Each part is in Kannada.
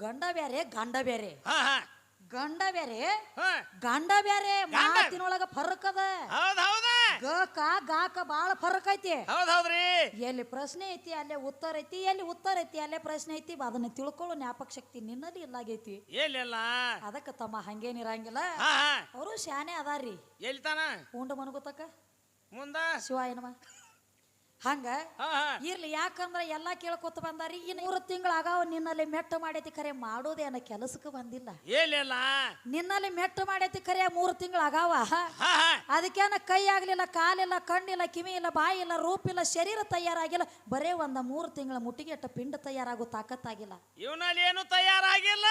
ಗಂಡ ಬ್ಯಾರೆ ಗಂಡ ಬ್ಯಾರೆ. ಹಾ ಹಾ. ಗಂಡ ಬ್ಯಾರೆ ಹಾ. ಗಂಡ ಬ್ಯಾರೆ ಗಂಡ. ಮಾತಿನೊಳಗ ಫರಕ್ ಅದ. ಹೌದ್ ಹೌದಾ. ಗಕ ಗಾಕ ಬಾಳ ಫರಕ್ ಐತಿ. ಹೌದ್ ಹೌದ್ರಿ. ಎಲ್ಲಿ ಪ್ರಶ್ನೆ ಐತಿ ಅಲ್ಲೇ ಉತ್ತರ ಐತಿ ಎಲ್ಲಿ ಉತ್ತರ ಐತಿ ಅಲ್ಲೇ ಪ್ರಶ್ನೆ ಐತಿ ಅದನ್ನ ತಿಳ್ಕೊಳ್ಳೋ ಜ್ಞಾಪಕ ಶಕ್ತಿ ನಿನ್ನಲ್ಲಿ ಇಲ್ಲಾಗೈತಿ. ಎಲ್ಲಿಲ್ಲ? ಅದಕ್ಕ ತಮ್ಮ ಹಂಗೇನಿರಂಗಿಲ್ಲ ಹಾ ಹಾ. ಅವರು ಶಾನೆ ಅದಾರಿ ಎಲ್ಲಿ ತಾನ? ಉಂಡ ಮನಗುತ್ತಕ ಮುಂದ? ಶಿವಾಯನವ. ಹಂಗ? ಇರ್ಲಿ ಯಾಕಂದ್ರ ಎಲ್ಲಾ ಕೇಳ್ಕೊತ ಬಂದಾರಿ ಇನ್ನು ಮೂರು ತಿಂಗಳಾಗವ ನಿನ್ನಲ್ಲಿ ಮೆಟ್ಟ ಮಾಡೈತಿ ಖರೆ ಮಾಡೋದೇನ ಕೆಲಸಕ್ಕೆ ಬಂದಿಲ್ಲ. ಏನಿಲ್ಲ ನಿನ್ನಲ್ಲಿ ಮೆಟ್ಟ ಮಾಡೈತಿ ಕರೆ ಮೂರು ತಿಂಗಳ ಆಗಾವ ಹಾ. ಅದಕ್ಕೇನ ಕೈ ಆಗ್ಲಿಲ್ಲ ಕಾಲಿಲ್ಲ ಕಣ್ಣಿಲ್ಲ ಕಿವಿ ಇಲ್ಲ ಬಾಯಿ ಇಲ್ಲ ರೂಪ ಇಲ್ಲ ಶರೀರ ತಯಾರಾಗಿಲ್ಲ. ಬರೇ ಒಂದ ಮೂರು ತಿಂಗಳ ಮುಟ್ಟಿಗೆಟ್ಟ ಪಿಂಡ ತಯಾರಾಗೋ ತಾಕತ್ತಾಗಿಲ್ಲ. ಇವನಲ್ಲಿ ಏನು ತಯಾರಾಗಿಲ್ಲ.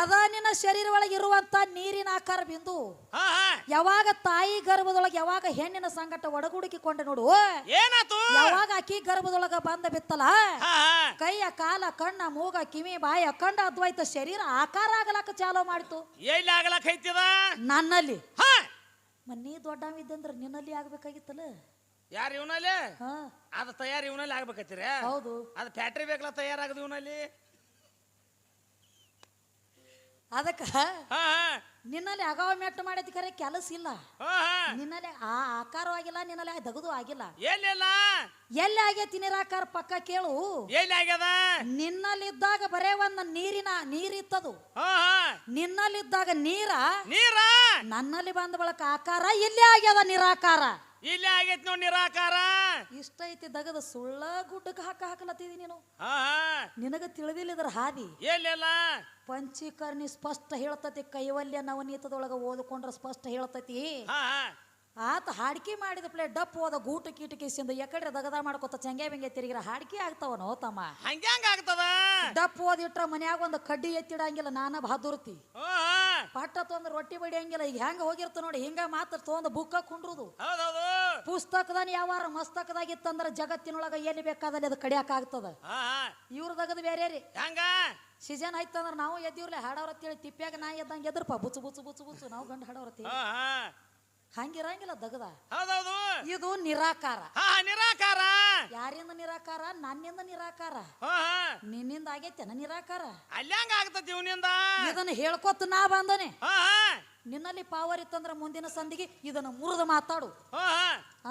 ಅದ ನಿನ್ನ ಶರೀರ ಒಳಗೆ ಇರುವಂತ ನೀರಿನ ಆಕಾರ ಬಿಂದು. ಯಾವಾಗ ತಾಯಿ ಗರ್ಭದೊಳಗೆ ಯಾವಾಗ ಹೆಣ್ಣಿನ ಸಂಗಟ ಒಡಗೂಡಿಕೊಂಡೆ ನೋಡು. ಏನಾತು? ಯಾವಾಗ ಆಕಿ ಗರ್ಭದೊಳಗ ಬಂದ ಬಿತ್ತಲ್ಲ ಕೈಯ ಕಾಲ ಕಣ್ಣ ಮೂಗ ಕಿವಿ ಬಾಯಿ ಅಖಂಡ ಅದ್ವೈತ ಶರೀರ ಆಕಾರ ಆಗಲಾಕ ಚಾಲೋ ಮಾಡಿತು. ಎಲ್ಲಿ ಆಗ್ಲಕ್ ಐತಿದ? ನನ್ನಲ್ಲಿ. ಹಾ. ಮ ನೀ ದೊಡ್ಡವಿದ್ದಂದ್ರ ನಿನ್ನಲ್ಲಿ ಆಗ್ಬೇಕಾಗಿತ್ತಲ್ಲ ಯಾರು ಇವನಲ್ಲಿ? ಅದ ಅದು ತಯಾರು ಇವನಲ್ಲಿ ಆಗ್ಬೇಕತ್ತೀರ ಹೌದು. ಅದು ಫ್ಯಾಕ್ಟ್ರಿ ಬೇಕಲ್ಲ ತಯಾರಾಗದು ಇವನಲ್ಲಿ? ಅದಕ್ಕ ನಿನ್ನಲ್ಲಿ ಅಗಾವ ಮೆಟ್ಟು ಮಾಡಿದ ಖರೆ ಕೆಲಸ ಇಲ್ಲ. ನಿನ್ನಲ್ಲಿ ಆ ಆಕಾರವಾಗಿಲ್ಲ ನಿನ್ನಲ್ಲಿ ಆ ದಗದು ಆಗಿಲ್ಲ. ಎಲ್ಲಿಲ್ಲ ಎಲ್ಲಿ ಆಗೈತಿ ನಿರಾಕಾರ ಪಕ್ಕ ಕೇಳು. ಎಲ್ಲಿ ಆಗ್ಯದ? ನಿನ್ನಲ್ಲಿದ್ದಾಗ ಬರೇ ಒಂದ ನೀರಿನ ನೀರಿತ್ತದು. ನಿನ್ನಲ್ಲಿದ್ದಾಗ ನೀರ. ನೀರ? ನನ್ನಲ್ಲಿ ಬಂದ ಬಳಕ ಆಕಾರ ಇಲ್ಲಿ ಆಗ್ಯದ ನಿರಾಕಾರ ಇಲ್ಲಿ ಆಗೈತಿ ನೋಡಿ ನಿರಾಕಾರ ಇಷ್ಟ ಐತಿ ದಗದ ಸುಳ್ಳ ಗುಡ್ಡಕ್ಕೆ ಹಾಕ ಹಾಕಲತ್ತಿದಿ ನೀನು. ನಿನಗ ತಿಳಿದಿಲ್ಲ ಇದ್ರ ಹಾದಿ. ಎಲ್ಲಿಲ್ಲ ಪಂಚೀಕರ್ಣಿ ಸ್ಪಷ್ಟ ಹೇಳ್ತತಿ ಕೈವಲ್ಯ ನವನೀತದೊಳಗ ಓದ್ಕೊಂಡ್ರ ಸ್ಪಷ್ಟ ಹೇಳ್ತೈತಿ. ಆತ ಹಾಡ್ಕಿ ಮಾಡಿದ ಪ್ಲೇ ಡಪ್ ಹೋದ ಗೂಟ ಕೀಟಕೇಸಿಂದ ಎಕಡೆ ದಗದ ಮಾಡ್ಕೊತ ಚಂಗೆ ಬೆಂಗೆ ತಿರುಗಿರ ಹಾಡ್ಕಿ ಆಗ್ತಾವನೋ ತಮ್ಮ? ಹಂಗ್ಯಾಂಗ ಆಗ್ತದ? ಡಪ್ ಓದಿಟ್ರ ಮನ್ಯಾಗ ಒಂದು ಕಡ್ಡಿ ಎತ್ತಿಡಂಗಿಲ್ಲ ನಾನ ಬಹದುರ್ತಿ ಪಟ್ಟ ತೊಂದ್ರೆ ರೊಟ್ಟಿ ಬಡಿಯಂಗಿಲ್ಲ ಈಗ ಹೆಂಗ ಹೋಗಿರ್ತ ನೋಡಿ ಹಿಂಗ ಮಾತ್ರ ತೊಂದ ಬುಕ್ಕ ಕುಂಡ್ರುದು. ಹೌದೌದು. ಪುಸ್ತಕದಾನ ಯಾವಾರ ಮಸ್ತಕದಾಗಿತ್ತಂದ್ರ ಜಗತ್ತಿನೊಳಗ ಎಲ್ಲಿ ಬೇಕಾದಲ್ಲಿ ಅದು ಕಡಿಯಾಕ ಆಗ್ತದ ಹಾ ಹಾ. ಇವ್ರ ದಗದ ಬೇರೆ ರೀ. ಹಂಗ? ಸೀಸನ್ ಆಯ್ತಂದ್ರ ನಾವು ಎದ್ದಿವ್ರಲ್ಲ ಹಾಡವ್ರ ತಿಳಿ ತಿಪ್ಪ್ಯಾಗ ನಾ ಎದ್ದಂಗೆ ಎದ್ರಪ್ಪ ಬುಚ್ಚು ಬುಚ್ಚು ಬುಚ್ಚು ಬುಚ್ಚು. ನಾವು ಗಂಡು ಹಾಡವ್ರ ಅಂತೇಳಿ ಹಾ ಹಾ. ಹಂಗಿರಂಗಿಲ್ಲ ದಗದ. ಹೌದೌದು. ಇದು ನಿರಾಕಾರ. ಹಾ ಹಾ, ನಿರಾಕಾರ. ಯಾರಿಂದ ನಿರಾಕಾರ? ನನ್ನಿಂದ ನಿರಾಕಾರ. ಹಾ ನಿನ್ನಿಂದ ಆಗೈತೆನ ನಿರಾಕಾರ. ಅಲ್ಯಾಂಗ ಆಗ್ತದ ಇವನಿಂದ. ಇದನ್ನ ಹೇಳ್ಕೊತ ನಾ ಬಂದನೆ. ಹಾ ನಿನ್ನಲ್ಲಿ ಪಾವರ್ ಇತ್ತಂದ್ರ ಮುಂದಿನ ಸಂದಿಗೆ ಇದನ್ನ ಮುರಿದು ಮಾತಾಡು. ಹಾ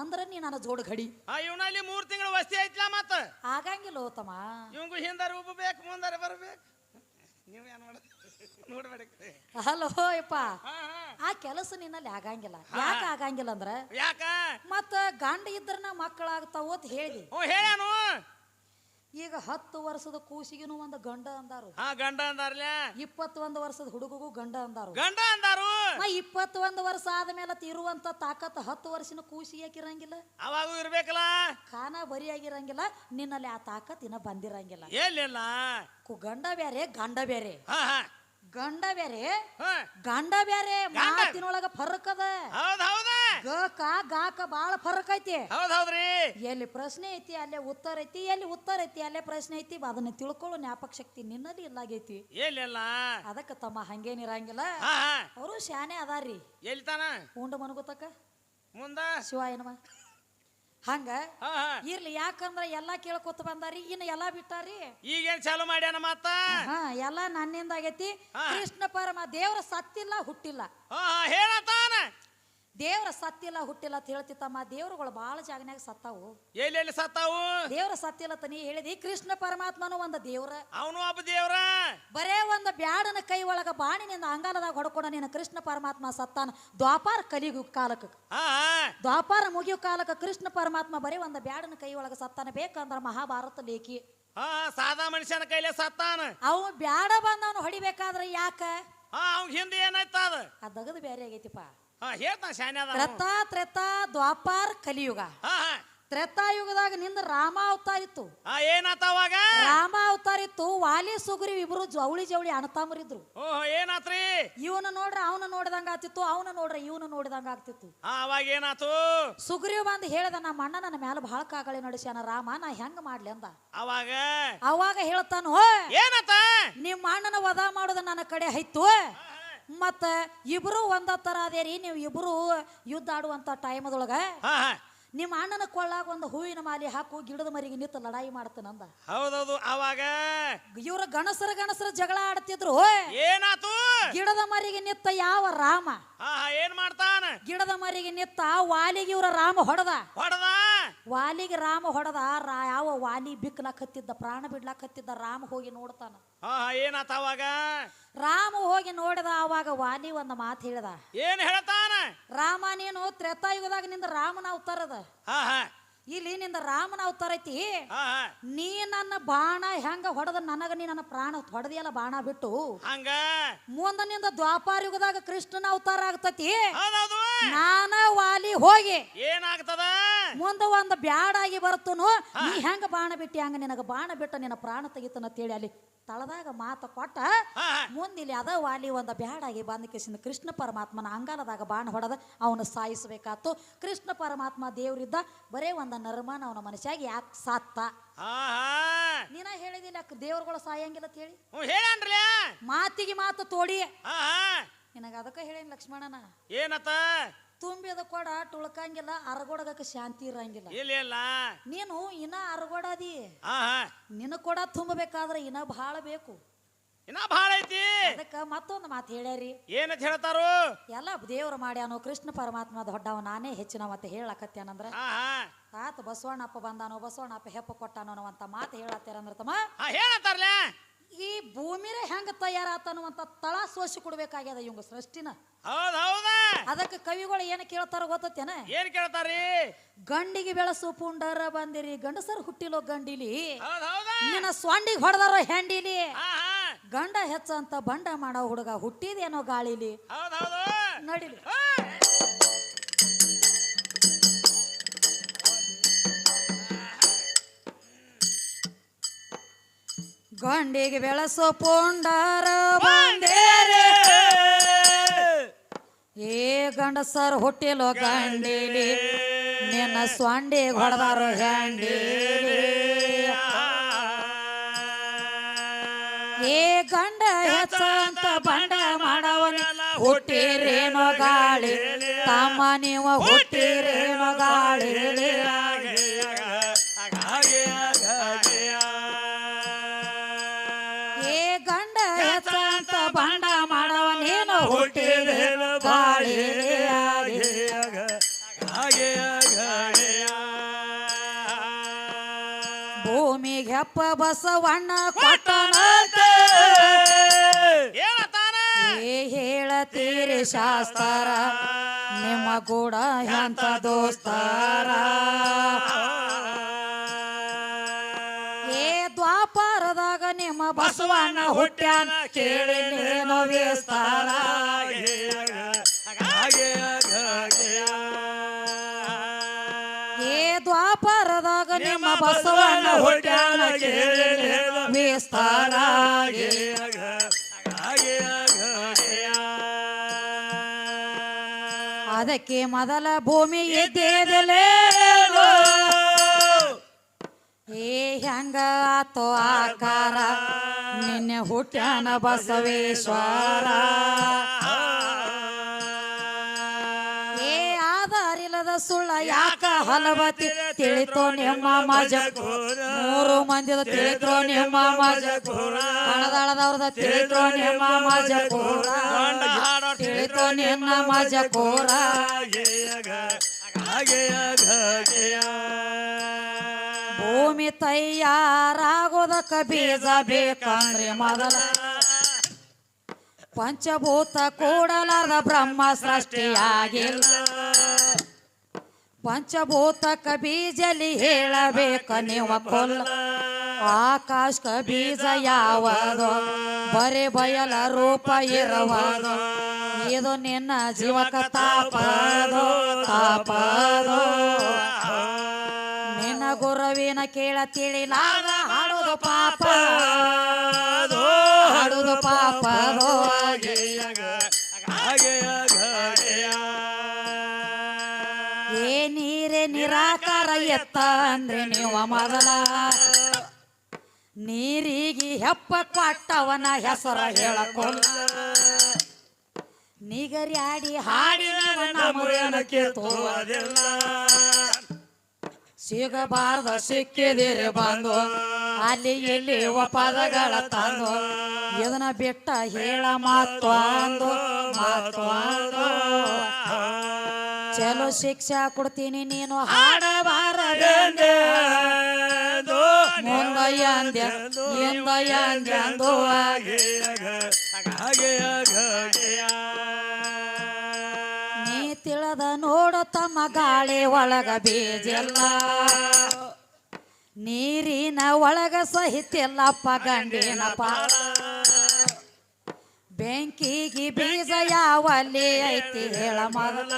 ಅಂದ್ರ ನೀ ನನ್ನ ಜೋಡ್ ಘಡಿ. ಇವನಲ್ಲಿ ಮೂರ್ ತಿಂಗಳ ವಸ್ತಿ ಐತ್ಲಾ ಮತ್ತ? ಆಗಂಗಿಲ್ಲ ಓತಮ್ಮ ಇವಂಗು ಹಿಂದಾರ ಉಬ್ಬಬೇಕು ಮುಂದಾರ ಬರ್ಬೇಕು. ನೀವೇನ್ ಏನ್ ಮಾಡ ನೋಡ್ಬೇಡಿ ಹಲೋ ಯಪ್ಪ ಆ ಕೆಲಸ ನಿನ್ನಲ್ಲಿ ಆಗಂಗಿಲ್ಲ. ಯಾಕೆ ಆಗಂಗಿಲ್ಲ ಅಂದ್ರ ಯಾಕ? ಮತ್ತ ಗಂಡ ಇದ್ರನ ಮಕ್ಕಳಾಗ್ತಾವ ಅಂತ ಹೇಳಿ. ಈಗ ಹತ್ತು ವರ್ಷದ ಕೂಸಿಗಿನೂ ಒಂದು ಗಂಡ ಅಂದಾರು. ಹಾ ಗಂಡ ಅಂದಾರ್ಲೆ. ಇಪ್ಪತ್ತೊಂದು ವರ್ಷದ ಹುಡುಗಗೂ ಗಂಡ ಅಂದಾರು. ಗಂಡ ಅಂದಾರು. ಇಪ್ಪತ್ತೊಂದು ವರ್ಷ ಆದ್ಮೇಲೆ ತಿರುವಂತ ತಾಕತ್ ಹತ್ತು ವರ್ಷನ ಕೂಸಿ ಯಾಕಿರಂಗಿಲ್ಲ ಅವಾಗೂ ಇರ್ಬೇಕಲ್ಲ. ಖಾನ ಬರಿಯಾಗಿರಂಗಿಲ್ಲ ನಿನ್ನಲ್ಲಿ ಆ ತಾಕತ್ ಇನ್ನ ಬಂದಿರಂಗಿಲ್ಲ ಗಂಡ ಬೇರೆ ಗಂಡ ಬೇರೆ ಹಾ ಹಾ. ಗಂಡ ಬೇರೆ ಗಂಡ. ಬೇರೆ. ಮಾತಿನೊಳಗ ಫರಕ್ ಅದ ಹೌದ್ ಹೌದಾ. ಗಕ ಗಾಕ ಬಾಳ ಫರಕ್ ಐತಿ. ಹೌದ್ ಹೌದ್ರಿ. ಎಲ್ಲಿ ಪ್ರಶ್ನೆ ಐತಿ ಅಲ್ಲೇ ಉತ್ತರ ಐತಿ ಎಲ್ಲಿ ಉತ್ತರ ಐತಿ ಅಲ್ಲೇ ಪ್ರಶ್ನೆ ಐತಿ ಅದನ್ನ ತಿಳ್ಕೊಳ್ಳೋ ಜ್ಞಾಪಕ ಶಕ್ತಿ ನಿನ್ನಲ್ಲಿ ಇಲ್ಲಾಗೈತಿ. ಎಲ್ಲಿಲ್ಲ? ಅದಕ್ಕ ತಮ್ಮ ಹಂಗೇನಿರಂಗಿಲ್ಲ ಅವರು ಶಾನೆ ಅದಾರ್ರಿ. ಎಲ್ಲಿ ತಾನ? ಉಂಡ ಮನಗುತ್ತಕ ಮುಂದ? ಶಿವಾಯನವ. ಹಂಗ? ಹಾ ಹಾ. ಇರ್ಲಿ ಯಾಕಂದ್ರ ಎಲ್ಲಾ ಕೇಳ್ಕೊತ ಬಂದಾರಿ ಇನ್ನು ಎಲ್ಲಾ ಬಿಟ್ಟಾರಿ? ಈಗೇನ್ ಚಾಲು ಮಾಡ್ಯಾನ ಮತ್ತ ಹಾ ಎಲ್ಲಾ ನನ್ನಿಂದ ಆಗೈತಿ. ಹಾ. ಕೃಷ್ಣ ಪರಮ ದೇವ್ರ ಸತ್ತಿಲ್ಲ ಹುಟ್ಟಿಲ್ಲ. ಹಾ ಹಾ ಹೇಳತಾನ ದೇವ್ರ ಸತ್ತಿಲ್ಲ ಹುಟ್ಟಿಲ್ಲ ಅಂತ ಹೇಳ್ತಿತ್ತಮ್ಮ ದೇವ್ರುಗಳು ಬಹಳ ಜಾಗನ್ಯಾಗ ಸತ್ತಾವು. ಎಲ್ಲೆಲ್ಲಿ ಸತ್ತಾವು? ದೇವ್ರ ಸತ್ತಿಲ್ಲ ತನಿ ನೀ ಹೇಳಿದಿ? ಕೃಷ್ಣ ಪರಮಾತ್ಮನು ಒಂದು ದೇವ್ರ. ಅವನು ಒಬ್ಬ ದೇವ್ರ. ಬರೇ ಒಂದು ಬ್ಯಾಡನ ಕೈ ಒಳಗ ಬಾಣಿನಿಂದ ಅಂಗಾಲದಾಗ ಹೊಡ್ಕೊಂಡ ನೀನು ಕೃಷ್ಣ ಪರಮಾತ್ಮ ಸತ್ತಾನ. ದ್ವಾಪಾರ ಕಲಿಗು ಕಾಲಕ್ಕೆ. ದ್ವಾಪಾರ ಮುಗಿಯು ಕಾಲಕ್ಕೆ ಕೃಷ್ಣ ಪರಮಾತ್ಮ ಬರೀ ಒಂದು ಬ್ಯಾಡನ ಕೈ ಒಳಗ ಸತ್ತಾನ. ಬೇಕಂದ್ರ ಮಹಾಭಾರತ ಲೇಖಿ. ಸಾದಾ ಮನುಷ್ಯನ ಕೈಲೇ ಸತ್ತಾನ. ಅವ ಬ್ಯಾಡ ಬಂದವನು ಹೊಡಿಬೇಕಾದ್ರೆ ಯಾಕ? ಅವ್ನ ಹಿಂದೆ ಏನಾಯ್ತ ಅದ ಆ ದಗದು ಬೇರೆ ಆಗೈತಿಪ್ಪ. ಹಾ ಹೇಳ್ತಾನ ದ್ವಾಪಾರ್ ಅದ ತ್ರತಾ ತ್ರೇತಾ ದ್ವಾಪಾರ ಕಲಿಯುಗ. ಹಾ ಹಾ. ತ್ರೇತಾಯುಗದಾಗ ನಿಂದ ರಾಮ ಅವತಾರ ಇತ್ತು. ಹಾ ಏನಾತ ಅವಾಗ? ರಾಮ ಅವತಾರ ಇತ್ತು. ವಾಲಿ ಸುಗ್ರಿ ಇಬ್ರು ಜವಳಿ ಜವಳಿ ಅಣತಾಮರಿದ್ರು. ಓಹೋ ಏನಾತ್ರಿ? ಇವನ ನೋಡ್ರ ಅವನ ನೋಡಿದಂಗ ಆಗ್ತಿತ್ತು ಅವನ ನೋಡ್ರ ಇವನು ನೋಡಿದಂಗ ಆಗ್ತಿತ್ತು. ಹಾ ಅವಾಗ ಏನಾತು? ಸುಗ್ರೀವ್ ಬಂದು ಹೇಳ್ದ ನಮ್ಮ ಅಣ್ಣ ನನ್ನ ಮೇಲೆ ಬಹಳ ಕಾಗಳಿ ನಡೆಸ್ಯಾನ ರಾಮ ನಾ ಹೆಂಗ ಮಾಡ್ಲಿ ಅಂದ? ಅವಾಗ? ಅವಾಗ ಹೇಳ್ತಾನು ಏನತ? ನಿಮ್ಮ ಅಣ್ಣನ ವಧ ಮಾಡೋದ ನನ್ನ ಕಡೆ ಐತು ಮತ್ತ ಇಬ್ರು ಒಂದ ತರ ಅದೇರಿ ನೀವು ಇಬ್ರು ಯುದ್ಧ ಆಡುವಂತ ಟೈಮದೊಳಗ? ಹಾ ಹಾ. ನಿಮ್ಮ ಅಣ್ಣನ ಕೊಳ್ಳಾಗ ಒಂದು ಹೂವಿನ ಮಾಲಿ ಹಾಕು ಗಿಡದ ಮರಿಗೆ ನಿಂತು ಲಡಾಯಿ ಮಾಡ್ತಾನಂದ ಹೌದೌದು ಅವಾಗ ಇವ್ರ ಗಣಸರ ಗಣಸರ ಜಗಳ ಆಡ್ತಿದ್ರು. ಏನಾತು? ಗಿಡದ ಮರಿಗೆ ನಿತ್ತ ಯಾವ ರಾಮ? ಹಾ ಹಾ ಏನ್ ಮಾಡ್ತಾನ? ಗಿಡದ ಮರಿಗೆ ನಿತ್ತ ವಾಲಿಗೆ ಇವ್ರ ರಾಮ ಹೊಡೆದ. ಹೊಡೆದ? ವಾಲಿಗೆ ರಾಮ ಹೊಡೆದ ರಾ ಯಾವ ವಾಲಿ ಬಿಕ್ಲಾಕ್ ಹತ್ತಿದ್ದ ಪ್ರಾಣ ಬಿಡ್ಲಾಕ್ ಹತ್ತಿದ್ದ ರಾಮ ಹೋಗಿ ನೋಡ್ತಾನ. ಹಾ ಏನಾತ ಅವಾಗ? ರಾಮ ಹೋಗಿ ನೋಡಿದ ಆವಾಗ ವಾಲಿ ಒಂದು ಮಾತು ಹೇಳಿದ. ಏನ್ ಹೇಳ್ತಾನ? ರಾಮ ನೀನು ತ್ರೇತಾಯುಗದಾಗ ನಿಂದ ರಾಮನ ಉತ್ತರದ ಹಾ ಹಾ. ಇಲ್ಲಿ ನಿಂದ ರಾಮನ ಅವತಾರ ಐತಿ. ನೀ ನನ್ನ ಬಾಣ ಹೆಂಗ ಹೊಡೆದ ನನಗ ನೀ ನನ್ನ ಪ್ರಾಣ ಹೊಡೆದಿಯಲ್ಲ ಬಾಣ ಬಿಟ್ಟು. ಹಂಗ? ಮುಂದ ನಿಂದ ದ್ವಾಪಾರ ಯುಗದಾಗ ಕೃಷ್ಣನ ಅವತಾರ ಆಗ್ತತಿ. ನಾನ ವಾಲಿ ಹೋಗಿ. ಏನಾಗ್ತದ? ಮುಂದ ಒಂದು ಬ್ಯಾಡಾಗಿ ಬರ್ತನು ನೀ ಹೆಂಗ ಬಾಣ ಬಿಟ್ಟಿ ಹಂಗ ನಿನಗ ಬಾಣ ಬಿಟ್ಟ ನಿನ್ನ ಪ್ರಾಣ ತೆಗಿತನ ಅಂತೇಳಿ ಅಲ್ಲಿ ತಳದಾಗ ಮಾತು ಕೊಟ್ಟ. ಮುಂದಿಲ್ಲಿ ಅದ ವಾಲಿ ಒಂದ ಬ್ಯಾಡಾಗಿ ಬಂದ ಕೇಸಿನ ಕೃಷ್ಣ ಪರಮಾತ್ಮನ ಅಂಗಾಲದಾಗ ಬಾಣ ಹೊಡೆದ. ಅವನು ಸಾಯಿಸಬೇಕಾತು. ಕೃಷ್ಣ ಪರಮಾತ್ಮ ದೇವರಿದ್ದ. ಬರೇ ಒಂದು ನರ್ಮನ ಅವನ ಮನುಷ್ಯಾಗಿ ಯಾಕೆ ಸಾತ್ತ? ನೀನ ಹೇಳಿದಿಲ್ಲ ದೇವ್ರಗಳು ಸಾಯಂಗಿಲ್ಲ ಅಂತ ಹೇಳಿ. ಹೇಳನ್ರಿ? ಮಾತಿಗೆ ಮಾತು ತೋಡಿ. ನಿನಗ ಅದಕ್ಕ ಹೇಳೇನಿ ಲಕ್ಷ್ಮಣನ? ಏನತ್ತ ತುಂಬಿದ ಕೊಡ ತುಳ್ಕಂಗಿಲ್ಲ ಅರಗೊಡಗಕ್ಕೆ ಶಾಂತಿ ಇರಂಗಿಲ್ಲ. ಇಲ್ಲ ಇಲ್ಲ. ನೀನು ಇನ್ನ ಅರಗೊಡದಿ. ನಿನ್ನ ಕೊಡ ತುಂಬಬೇಕಾದ್ರೆ ಇನ್ನ ಬಹಳ ಬೇಕು. ಇನ್ನ ಬಹಳ ಐತಿ. ಅದಕ್ಕೆ ಮತ್ತೊಂದು ಮಾತು ಹೇಳ್ಯಾರಿ. ಏನಂತ ಹೇಳ್ತಾರು? ಎಲ್ಲ ದೇವ್ರು ಮಾಡ್ಯಾನು ಕೃಷ್ಣ ಪರಮಾತ್ಮ ದೊಡ್ಡವ ನಾನೇ ಹೆಚ್ಚಿನ ಮತ್ತೆ ಹೇಳಕತ್ತೇನಂದ್ರ? ಹಾ ಹಾ. ಆತ ಬಸವಣ್ಣಪ್ಪ ಬಂದಾನೋ ಬಸವಣ್ಣಪ್ಪ ಹೆಪ್ಪ ಕೊಟ್ಟಾನೋ ಅಂತ ಮಾತು ಹೇಳತ್ತೇರಂದ್ರ ತಮ್ಮ? ಹಾ ಹೇಳತ್ತಾರ್ಲೆ. ಈ ಭೂಮಿರ ಹೆಂಗ ತಯಾರಾತನ್ನುವಂತ ತಳ ಸೋಸಿ ಕೊಡ್ಬೇಕಾಗ್ಯದ ಇವಂಗ ಸೃಷ್ಟಿನ. ಹೌದ್ ಹೌದ. ಅದಕ್ಕೆ ಕವಿಗಳು ಏನ್ ಕೇಳ್ತಾರ ಗೊತ್ತೇನ ಏನ್ ಕೇಳ್ತಾರಿ ಗಂಡಿಗೆ ಬೆಳಸು ಪುಂಡರ ಬಂದಿರಿ ಗಂಡಸರು ಹುಟ್ಟಿಲೋ ಗಂಡಿಲಿ. ಹೌದ್ ಹೌದ. ನಿನ್ನ ಸ್ವಂಡಿಗೆ ಹೊಡೆದಾರೋ ಹೆಂಡಿಲಿ ಹಾ ಹಾ. ಗಂಡ ಹೆಚ್ಚಂತ ಬಂಡ ಮಾಡೋ ಹುಡುಗ ಹುಟ್ಟಿದೇನೋ ಗಾಳಿಲಿ? ನಡೀಲಿ. ಗಂಡಿಗೆ ಬೆಳಸೋ ಪೋಂಡಾರ ಬಂದೇರಿ ಏ ಗಂಡಸರ್ ಹುಟ್ಟಿಲೋ ಗಂಡಿಲಿ ನಿನ್ನ ಸ್ವಾಂಡಿ ಹೊಡೆದಾರೋ ಹೆಂಡಿಲಿ ಹೆಚ್ಚಂತ ಬಂಡ ಮಾಡವನ ಹುಟ್ಟಿರೇನೋ ಗಾಳಿ. ತಮ್ಮ ನೀವು ಹುಟ್ಟಿರೇನೋ ಗಾಳಿ. ಏ ಗಂಡ ಅಂತ ಬಂಡ ಮಾಡವನೇನು ಹುಟ್ಟಿರೇನೋ ಗಾಳಿ. ಭೂಮಿಗೆ ಹೆಪ್ಪ ಬಸವಣ್ಣ ಕೊಟ್ಟನಂತೆ. ಏ ಹೇಳತೀರಿ ಶಾಸ್ತಾರ, ನಿಮ್ಮ ಕೂಡ ಎಂತ ದೋಸ್ತಾರ? ಏ ದ್ವಾಪಾರದಾಗ ನಿಮ್ಮ ಬಸವಣ್ಣ ಹುಟ್ಟ್ಯಾನ ಕೇಳಿ ನೀನು ವಿಸ್ತಾರ ಏ ದ್ವಾಪಾರದಾಗ ನಿಮ್ಮ ಬಸವಣ್ಣ ಹುಟ್ಟ್ಯಾನ ಕೇಳಿ ವಿಸ್ತಾರ ಅದಕ್ಕೆ ಮೊದಲ ಭೂಮಿ ಇದ್ದೇದಲೇ ಏ ಹೆಂಗ ಆತೋ ಆಕಾರ ನಿನ್ನೆ ಹುಟ್ಟ್ಯಾನ ಬಸವೇಶ್ವರ. ಸುಳ್ಳ ಯಾಕ ಹಲವತಿ ತಿಳಿತೋ ನಿಮ್ಮ ಮಜ ಮೂರು ಮಂದಿದ ತಿಳಿತೋ ನಿಮ್ಮ ಮಜ ಹಣದಾಳದವ್ರದ ತಿಳಿತೋ ನಿಮ್ಮ ಮಜ ತಿಳಿತೋ ನಿನ್ನ ಮಜ ಕೋರ ಭೂಮಿ ತಯಾರಾಗೋದಕ್ಕ ಬೀಜ ಬೇಕಂದ್ರೆ ಮೊದಲ. ಪಂಚಭೂತ ಕೂಡಲಾರ್ದ ಬ್ರಹ್ಮ ಸೃಷ್ಟಿಯಾಗಿಲ್ಲ. ಪಂಚಭೂತಕ್ಕ ಬೀಜಲಿ ಹೇಳಬೇಕ ನೀವು ಕೊಲ್ಲ ಆಕಾಶಕ ಬೀಜ ಯಾವದು? ಬರೆ ಬಯಲ ರೂಪ ಇರುವುದು. ಇದು ನಿನ್ನ ಜೀವಕ ತಾಪದು ತಾಪದು. ನಿನ್ನ ಗುರುವಿನ ಕೇಳ ತಿಳಿ ತಿಳಿಲಾಗ ಹಾಡುದು ಪಾಪ ಹಾಡುದು ಪಾಪದು. ಎತ್ತ ಅಂದ್ರೆ ನೀವು ಮೊದಲ. ನೀರಿಗೆ ಹೆಪ್ಪ ಕೊಟ್ಟವನ ಹೆಸರ ಹೇಳಕೊಂಡ. ನಿಗರಿ ಆಡಿ ಹಾಡಿ ಸಿಗಬಾರ್ದ ಸಿಕ್ಕಿದಿರಿ ಬಂದು, ಅಲ್ಲಿ ಇಲ್ಲಿ ಪದಗಳ ತಂದು, ಇದನ್ನ ಬಿಟ್ಟ ಹೇಳ ಮಾತ್ವಾಂದು ಮಾತ್ವಾಂದು ಚಲೋ ಶಿಕ್ಷೆ ಕೊಡ್ತೀನಿ ನೀನು ಹಾಡಬಾರದೆ ಮುಂದಯ್ಯ ಅಂದ್ಯ ಹಿಂದಯ್ಯ ಅಂದ್ಯ ಅಂದು ನೀ ತಿಳದ ನೋಡ ತಮ್ಮ ಗಾಳಿ ಒಳಗ ಬೀಜಲ್ಲ. ನೀರಿನ ಒಳಗ ಸಹಿತಿಲ್ಲಪ್ಪ ಗಂಡಿನ ಪಾಲ ಬೆಂಕಿಗೆ ಬೀಜ ಯಾವಲ್ಲಿ ಐತಿ ಹೇಳ ಮೊದಲ.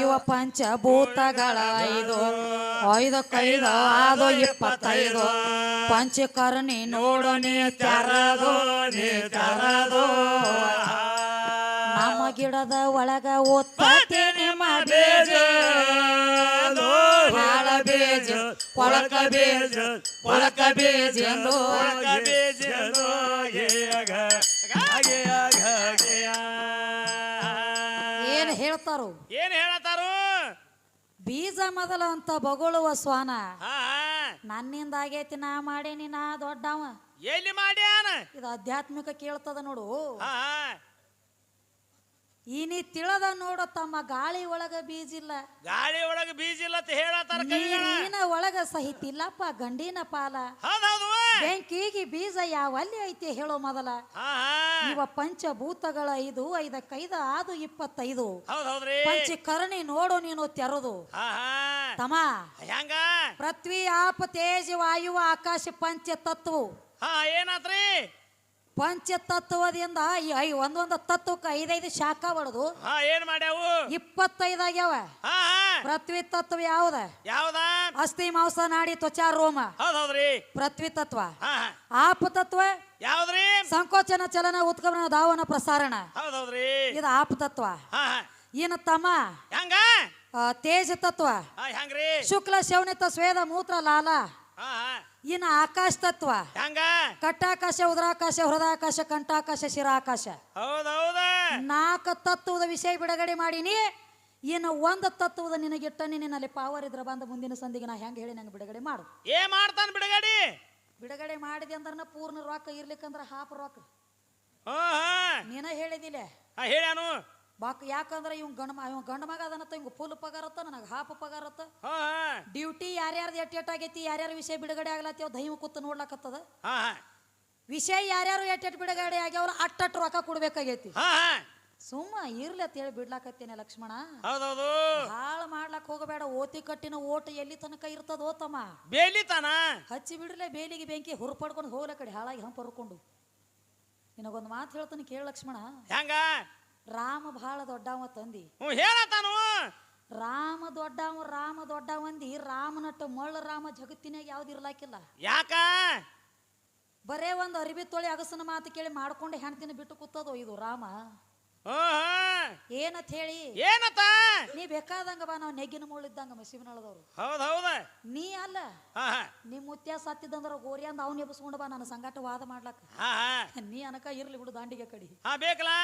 ಇವ ಪಂಚಭೂತಗಳ ಐದು. ಐದು ಕೈದ ಆದು ಇಪ್ಪತ್ತೈದು. ಪಂಚಕರ್ಣಿ ನೋಡು ನೀ ತರದು ನೀ ತರದು. ನಮ್ಮ ಗಿಡದ ಒಳಗ ಒತ್ತತೀನಿ ಬೀಜ. ಬಾಳ ಬೀಜ. ಕೊಳಕ ಬೀಜ. ಕೊಳಕ ಬೀಜ. ಎಂದು ಏನ್ ಹೇಳ್ತಾರು? ಏನ್ ಹೇಳತಾರು ಬೀಜ ಮೊದಲ ಅಂತ ಬಗಳುವ ಸ್ವಾನ. ನನ್ನಿಂದ ಆಗೈತಿ ನಾ ಮಾಡೇನಿ ನಾ ದೊಡ್ಡವ. ಎಲ್ಲಿ ಮಾಡ್ಯಾನ? ಇದು ಆಧ್ಯಾತ್ಮಿಕ ಕೇಳ್ತದ ನೋಡು. ನೀ ತಿಳದ ನೋಡು ತಮ್ಮ ಗಾಳಿ ಒಳಗ ಬೀಜಿಲ್ಲ. ಗಾಳಿ ಒಳಗ ಬೀಜ ಇಲ್ಲ ಅಂತ ಹೇಳತ್ತಾರ ಕವಿಗಳ. ನೀರಿನ ಒಳಗ ಸಹಿತಿಲ್ಲಪ್ಪ ಗಂಡಿನ ಪಾಲ. ಬೆಂಕಿಗೆ ಬೀಜ ಯಾವಲ್ಲಿ ಐತಿ ಹೇಳೋ ಮೊದಲ. ಹಾ ಹಾ. ಇವ ಪಂಚಭೂತಗಳ ಐದು ಕೈದ ಆದು ಇಪ್ಪತ್ತೈದು. ಹೌದ್ ಹೌದ್ರಿ ಪಂಚಕರ್ಣಿ ನೋಡು ನೀನು ತೆರದು. ಹಾ ಹಾ. ತಮ್ಮ ಹೆಂಗ? ಪೃಥ್ವಿ ಆಪ ತೇಜ ವಾಯು ಆಕಾಶ ಪಂಚ ತತ್ವ ಹಾ ಏನಾತ್ರಿ? ಪಂಚ ತತ್ವದಿಂದ ಈ ಐ ಒಂದೊಂದು ತತ್ವಕ್ಕೆ ಐದೈದು ಶಾಖ ಬಡದು ಹಾ ಏನ್ ಮಾಡ್ಯಾವು? ಇಪ್ಪತ್ತೈದು ಆಗ್ಯಾವ. ಹಾ ಹಾ. ಪೃಥ್ವಿ ತತ್ವ ಯಾವ್ದ? ಯಾವ್ದ? ಅಸ್ಥಿ ಮಾಂಸ ನಾಡಿ ತ್ವಚಾ ರೋಮ. ಹೌದ್ ಹೌದ್ರಿ ಪೃಥ್ವಿ ತತ್ವ. ಹಾ ಆಪ ತತ್ವ ಯಾವ್ದ್ರಿ ಸಂಕೋಚನ ಚಲನ ಉತ್ಕಮನ ಧಾವನ ಪ್ರಸಾರಣ. ಹೌದ್ ಹೌದ್ರಿ ಇದು ಆಪ ತತ್ವ. ಹಾ ಇನ್ನು ತಮ್ಮ ಹೆಂಗ? ತೇಜ ತತ್ವ. ಹೆಂಗ್ರಿ? ಶುಕ್ಲ ಶೌನಿತ ಸ್ವೇದ ಮೂತ್ರ ಲಾಲ. ಹಾ. ಇನ್ನು ಆಕಾಶ ತತ್ವ? ಹೆಂಗ? ಕಟ್ಟಾಕಾಶ ಉದರಾಕಾಶ ಹೃದಾಕಾಶ ಕಂಠಾಕಾಶ ಶಿರಾಕಾಶ ಹೌದ್ ಹೌದ. ನಾಲ್ಕು ತತ್ವದ ವಿಷಯ ಬಿಡುಗಡೆ ಮಾಡೀನಿ. ಇನ್ನು ಒಂದು ತತ್ವದ ನಿನಗಿಟ್ಟ ನಿನ್ನಲ್ಲಿ ಪಾವರ್ ಇದ್ರ ಬಂದ ಮುಂದಿನ ಸಂದಿಗೆ ನಾ ಹೆಂಗೆ ಹೇಳಿ ನಂಗೆ ಬಿಡುಗಡೆ ಮಾಡು. ಏ ಮಾಡ್ತಾನ ಬಿಡುಗಡೆ? ಬಿಡುಗಡೆ ಮಾಡಿದೆ ಅಂದ್ರೆ ಪೂರ್ಣ ರೊಕ್ಕ ಇರ್ಲಿಕ್ಕಂದ್ರ ಹಾಫ್ ರೊಕ್ಕ. ನೀನ ಹೇಳಿದಿಲ್ಲ. ಹಾ ಹೇಳ್ಯಾನು. ಬಾಕ್ ಯಾಕಂದ್ರೆ ಇವ್ ಗಂಡ ಇವ್ ಗಂಡ ಮಗ ಅದನತ್ತ ಇವ್ ಫುಲ್ ಪಗಾರತ್ತ ನನಗೆ ಹಾಫ್ ಪಗಾರತ್ತ ಡ್ಯೂಟಿ ಯಾರ್ಯಾರ್ದು ಎಟ್ ಎಟ್ ಆಗೈತಿ ಯಾರ್ಯಾರ ವಿಷಯ ಬಿಡುಗಡೆ ಆಗ್ಲತ್ತೇವ್ ದೈವ ಕೂತು ನೋಡ್ಲಕತ್ತದ. ವಿಷಯ ಯಾರ್ಯಾರು ಎಟ್ ಎಟ್ ಬಿಡುಗಡೆ ಆಗ್ಯಾವ್ರ ಅಟ್ಟ ರೊಕ್ಕ ಕೊಡ್ಬೇಕಾಗೈತಿ. ಸುಮ್ಮ ಇರ್ಲಿ ಅಂತ ಹೇಳಿ ಬಿಡ್ಲಾಕತ್ತೇನೆ ಲಕ್ಷ್ಮಣ. ಹೌದೌದು. ಹಾಳ ಮಾಡ್ಲಾಕ್ ಹೋಗಬೇಡ ಓತಿ ಕಟ್ಟಿನ ಓಟ ಎಲ್ಲಿ ತನಕ ಇರ್ತದ ಓತಮ್ಮ ಬೇಲಿತಾನ ಹಚ್ಚಿ ಬಿಡ್ರಲೆ ಬೇಲಿಗೆ ಬೆಂಕಿ ಹುರ್ಪಡ್ಕೊಂಡು ಹೋಗ್ಲ ಕಡೆ ಹಾಳಾಗಿ ಹಂಪ ಹುರ್ಕೊಂಡು. ನಿನಗೊಂದು ಮಾತು ಹೇಳ್ತಾನೆ ಕೇಳ ಲಕ್ಷ್ಮಣ. ಹೆಂಗ? ರಾಮ ಬಹಳ ದೊಡ್ಡವ ತಂದಿ. ಹ್ಞೂ ರಾಮ ದೊಡ್ಡವ ರಾಮ ದೊಡ್ಡವಂದಿ ರಾಮನಟ್ಟ ಮಳ್ಳ ರಾಮ ಜಗತ್ತಿನಾಗ ಯಾವ್ದು ಇರ್ಲಾಕಿಲ್ಲ. ಯಾಕ? ಬರೇ ಒಂದು ಅರಿವಿ ತೊಳಿ ಅಗಸನ ಮಾತು ಕೇಳಿ ಮಾಡ್ಕೊಂಡು ಹೆಣ್ತಿನ ಬಿಟ್ಟು ಕೂತದೋ ಇದು ರಾಮ. ಏನತ್ ಹೇಳಿ? ಏನತ್ತ ನೀ ಬೇಕಾದಂಗ ಬಾ ನಾವು ನೆಗ್ಗಿನ ಮುಳ್ಳಿದ್ದಂಗ ಮಸಿವಿನಳದವ್ರು ಹೌದ್ ಹೌದ. ನೀ ಅಲ್ಲ. ನಿಮ್ ಮುತ್ಯ ಸತ್ತಿದ್ದಂದ್ರ ಗೋರಿ ಅಂದ ಅವ್ನ ಎಬ್ಸ್ಕೊಂಡು ಬಾ ನನ್ನ ಸಂಗಾಟ ವಾದ ಮಾಡ್ಲಕ್ಕ. ನೀ ಅನಕ ಇರ್ಲಿ ಬಿಡು ದಾಂಡಿಗೆ ಕಡಿ. ಬೇಕಲ್ಲ?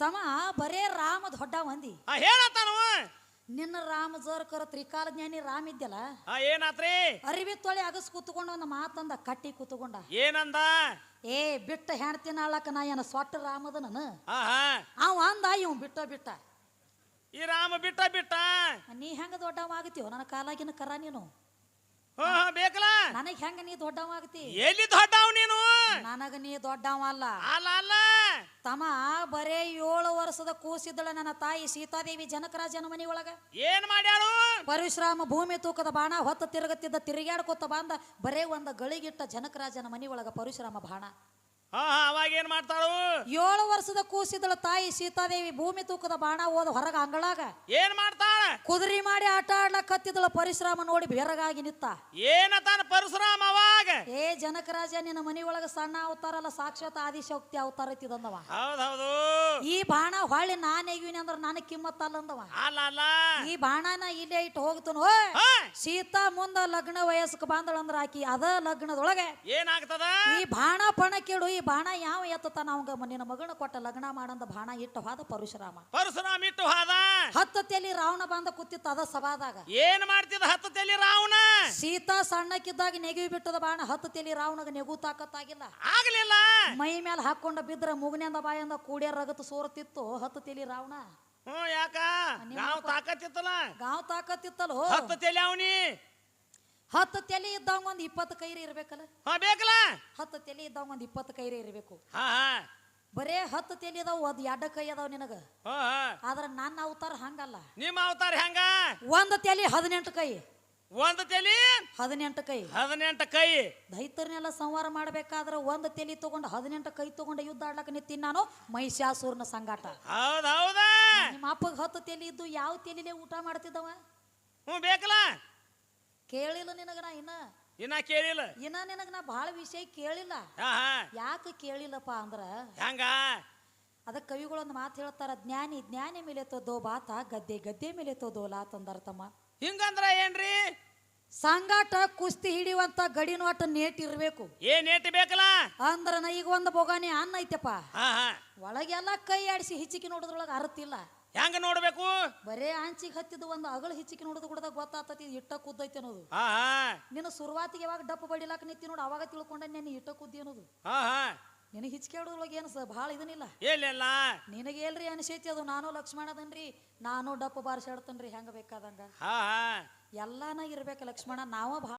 ತಮ್ಮ ಬರೇ ರಾಮ ದೊಡ್ಡ ಮಂದಿ ನಿನ್ನ ರಾಮ ಜೋರ್ಕರ ತ್ರಿಕಾಲ ಜ್ಞಾನಿ ರಾಮ ಇದ್ಯಲ್ಲ? ಏನಾತ್ರಿ? ಅರಿವಿ ತೊಳೆ ಅಗಸ್ ಕೂತ್ಕೊಂಡು ಒಂದು ಮಾತಂದ ಕಟ್ಟಿ ಕೂತ್ಕೊಂಡ. ಏನಂದ? ಏ ಬಿಟ್ಟ ಹೆಣ್ತಿನ ಆಳಕ ನಾ ಏನ ಸೊಟ್ಟ ರಾಮದ ನಾನು? ಅವ ಅಂದ ಇವ್ ಬಿಟ್ಟ ಬಿಟ್ಟ. ಈ ರಾಮ ಬಿಟ್ಟ ಬಿಟ್ಟ? ನೀ ಹೆಂಗ ದೊಡ್ಡವ ಆಗತ್ತೀವ ನನ್ನ ಕಾಲಾಗಿನ ಕರ ನೀನು. ಹಾ ಬೇಕಲ್ಲ? ನನಗ್ ಹೆಂಗ ನೀ ದೊಡ್ಡವ ಆಗ್ತಿ? ಎಲ್ಲಿ ದೊಡ್ಡವ್ ನೀನು? ನನಗ ನೀ ದೊಡ್ಡವ ಅಲ್ಲ. ಅಲ್ಲ ಅಲ್ಲ. ತಮ್ಮ ಬರೇ ಏಳು ವರ್ಷದ ಕೂಸಿದ್ದಳ ನನ್ನ ತಾಯಿ ಸೀತಾದೇವಿ ಜನಕರಾಜನ ಮನಿ ಒಳಗ ಏನ್ ಮಾಡ್ಯಾಳು? ಪರಶುರಾಮ ಭೂಮಿ ತೂಕದ ಬಾಣ ಹೊತ್ತ ತಿರುಗತ್ತಿದ್ದ ತಿರುಗಾಡ್ಕೊತ ಬಂದ ಬರೇ ಒಂದ ಗಳಿಗಿಟ್ಟ ಜನಕರಾಜನ ಮನಿ ಒಳಗ ಪರಶುರಾಮ ಬಾಣ. ಹಾ ಹಾ ಅವಾಗ ಏನ್ ಮಾಡ್ತಾಳು? ಏಳು ವರ್ಷದ ಕೂಸಿದಳು ತಾಯಿ ಸೀತಾದೇವಿ ಭೂಮಿ ತೂಕದ ಬಾಣ ಹೋದ ಹೊರಗ ಅಂಗಳಾಗ. ಏನ್ ಮಾಡ್ತಾಳ? ಕುದುರೆ ಮಾಡಿ ಆಟ ಹತ್ತಿದಳ ಪರಿಶ್ರಮ ನೋಡಿ ಬೆರಗಾಗಿ ನಿತ್ತ ಏನತಾನ ಪರಶುರಾಮ ಅವಾಗ? ಏ ಜನಕರಾಜ ನಿನ್ನ ಮನಿ ಒಳಗ ಸಣ್ಣ ಅವತಾರಲ್ಲ ಸಾಕ್ಷಾತ್ ಆದಿಶಕ್ತಿ ಅವತಾರ ಐತಿದಂದವ ಹೌದ್ ಹೌದು ಈ ಬಾಣ ಹೊಳ್ಳಿ ನಾನ್ ಎಗಿವಿನಿ ಅಂದ್ರ ನನಗ್ ಕಿಮ್ಮತ್ ಅಲ್ಲಂದವ. ಅಲ್ಲ ಅಲ್ಲ. ಈ ಬಾಣನ ಇಲ್ಲೇ ಇಟ್ಟು ಹೋಗ್ತನು. ಹಾ. ಸೀತಾ ಮುಂದ ಲಗ್ನ ವಯಸ್ಕ ಬಂದಳಂದ್ರ ಆಕಿ ಅದ ಲಗ್ನದೊಳಗೆ. ಏನಾಗ್ತದ? ಈ ಬಾಣ ಪಣ ಕೇಳು ಈ ಬಾಣ ಯಾವ ಎತ್ತತಾನ ಅವಂಗ ನಿನ್ನ ಮಗನ ಕೊಟ್ಟ ಲಗ್ನ ಮಾಡಂದ ಬಾಣ ಇಟ್ಟು ಹೋದ ಪರಶುರಾಮ. ಪರಶುರಾಮ ಇಟ್ಟು ಹಾದ? ಹತ್ತು ತೆಲಿ ರಾವಣ ಬಂದ ಕೂತಿತ್ತು ಅದ ಸಭಾದಾಗ. ಏನ್ ಮಾಡ್ತಿದ್ದ ಹತ್ತು ತಲಿ ರಾವಣ? ಸೀತಾ ಸಣ್ಣಕ್ಕಿದ್ದಾಗ ನೆಗಿ ಬಿಟ್ಟದ ಬಾಣ ಹತ್ತು ತೆಲಿ ರಾವಣಗ ನೆಗು ತಾಕತ್ತಾಗಿಲ್ಲ. ಆಗ್ಲಿಲ್ಲ. ಮೈ ಮೇಲೆ ಹಾಕೊಂಡ ಬಿದ್ರ ಮುಗನೆಂದ ಬಾಯಿಂದ ಕೂಡ್ಯ ರಗತ್ ಸೋರ್ತಿತ್ತು ಹತ್ತು ತೆಲಿ ರಾವಣ. ಹ್ಞೂ ಯಾಕ? ಗಾವ್ ತಾಕತ್ತಿತ್ತಲ್ಲ? ಗಾವ್ ತಾಕತ್ತಿತ್ತಲ್ಲ? ಹತ್ತು ತಲಿ ಅವನಿ? ಹತ್ತು ತೆಲಿ ಇದ್ದವಂಗ ಒಂದ್ ಇಪ್ಪತ್ತು ಕೈರಿ ಇರ್ಬೇಕಲ್ಲ? ಹಾ ಬೇಕಲ್ಲ? ಹತ್ತು ತಲೆ ಇದ್ದವಂಗ ಒಂದ್ ಇಪ್ಪತ್ತು ಕೈರಿ ಇರ್ಬೇಕು. ಹಾ ಹಾ. ಬರೇ ಹತ್ತು ತೆಲಿ ಇದಾವ ಅದ್ ಎಡ ಕೈ ಅದಾವ ನಿನಗ. ಹಾ ಹಾ. ಆದ್ರ ನನ್ನ ಅವತಾರ ಹಂಗಲ್ಲ. ನಿಮ್ಮ ಅವತಾರ ಹೆಂಗ? ಒಂದ್ ತೆಲಿ ಹದಿನೆಂಟು ಕೈ. ಒಂದ್ ತೆಲಿ? ಹದಿನೆಂಟು ಕೈ. ಹದಿನೆಂಟು ಕೈ. ದೈತರನ್ನೆಲ್ಲ ಸಂಹಾರ ಮಾಡ್ಬೇಕಾದ್ರ ಒಂದ್ ತೆಲಿ ತಗೊಂಡು ಹದಿನೆಂಟು ಕೈ ತಗೊಂಡು ಯುದ್ಧ ಆಡ್ಲಕ್ಕ ನಿಂತೀನಿ ನಾನು ಮಹಿಷಾಸುರನ ಸಂಗಾಟ. ಹೌದ್ ಹೌದಾ. ನಿಮ್ಮ ಅಪ್ಪಗ ಹತ್ತು ತೆಲಿ ಇದ್ದು ಯಾವ ತಲೆಲೇ ಊಟ ಮಾಡ್ತಿದ್ದವ? ಹ್ಞೂ ಬೇಕಲ್ಲ? ಕೇಳಿಲ್ಲ ನಿನಗ ನಾ ಇನ್ನ? ಇನ್ನ ಕೇಳಿಲ್ಲ. ಇನ್ನ ನಿನಗ ನಾ ಬಹಳ ವಿಷಯ ಕೇಳಿಲ್ಲ. ಯಾಕೆ ಕೇಳಿಲ್ಲಪ್ಪ ಅಂದ್ರ? ಹೆಂಗ? ಅದಕ್ಕೆ ಕವಿಗಳೊಂದು ಮಾತು ಹೇಳ್ತಾರ ಜ್ಞಾನಿ ಜ್ಞಾನಿ ಮೇಲೆ ತೋದೋ ಬಾತ ಗದ್ದೆ ಗದ್ದೆ ಮೇಲೆ ತೋದೋ ಲಾತ್ ಅಂದಾರ ತಮ್ಮ. ಹಿಂಗಂದ್ರ ಏನ್ರಿ? ಸಂಗಾಟ ಕುಸ್ತಿ ಹಿಡಿಯುವಂತ ಗಡಿನ ಒಟ್ಟ ನೇಟ್ ಇರ್ಬೇಕು. ಏನ್ ಏಟ್ ಬೇಕಲ್ಲ? ಅಂದ್ರ ನಾ ಈಗ ಒಂದು ಬೊಗಾನಿ ಅನ್ನ ಐತೆಪ್ಪ. ಒಳಗೆಲ್ಲ ಕೈ ಆಡಿಸಿ ಹಿಚ್ಚಿಕಿ ನೋಡಿದ್ರೊಳಗೆ ಅರ್ತಿಲ್ಲ ಹೆಂಗ ನೋಡ್ಬೇಕು? ಬರೇ ಆಂಚಿಗೆ ಹತ್ತಿದ ಒಂದು ಅಗಳ ಹಿಚ್ಚಿಗೆ ನೋಡಿದ ಕೂಡ ಗೊತ್ತಾತತಿ ಇಟ್ಟ ಕುದ್ದೈತಿ ಅನ್ನೋದು. ಹಾ ಹಾ. ನಿನ್ನ ಸುರುವಾತಿಗೆ ಯಾವಾಗ ಡಪ್ಪು ಬಡಿಲಾಕ ನಿಂತಿ ನೋಡಿ ಅವಾಗ ತಿಳ್ಕೊಂಡ ನೀನು ಇಟ್ಟ ಕುದ್ದಿ ಅನ್ನೋದು. ಹಾ ಹಾ. ಹೊಡೋದ್ರೊಳಗೆ ಏನು ಸ ಭಾಳ ಇದನ್ನಿಲ್ಲ? ಏನಿಲ್ಲ ನಿನಗೆ ಏಲ್ರಿ ಅನಿಸೈತಿ ಅದು ನಾನು ಲಕ್ಷ್ಮಣದನ್ರಿ ನಾನು ಡಪ್ಪು ಬಾರಿಸಾಡ್ತೇನ್ರಿ ಹೆಂಗ ಬೇಕಾದಂಗ? ಹಾ ಹಾ. ಎಲ್ಲಾನ ಇರ್ಬೇಕು ಲಕ್ಷ್ಮಣ ನಾವ ಭಾಳ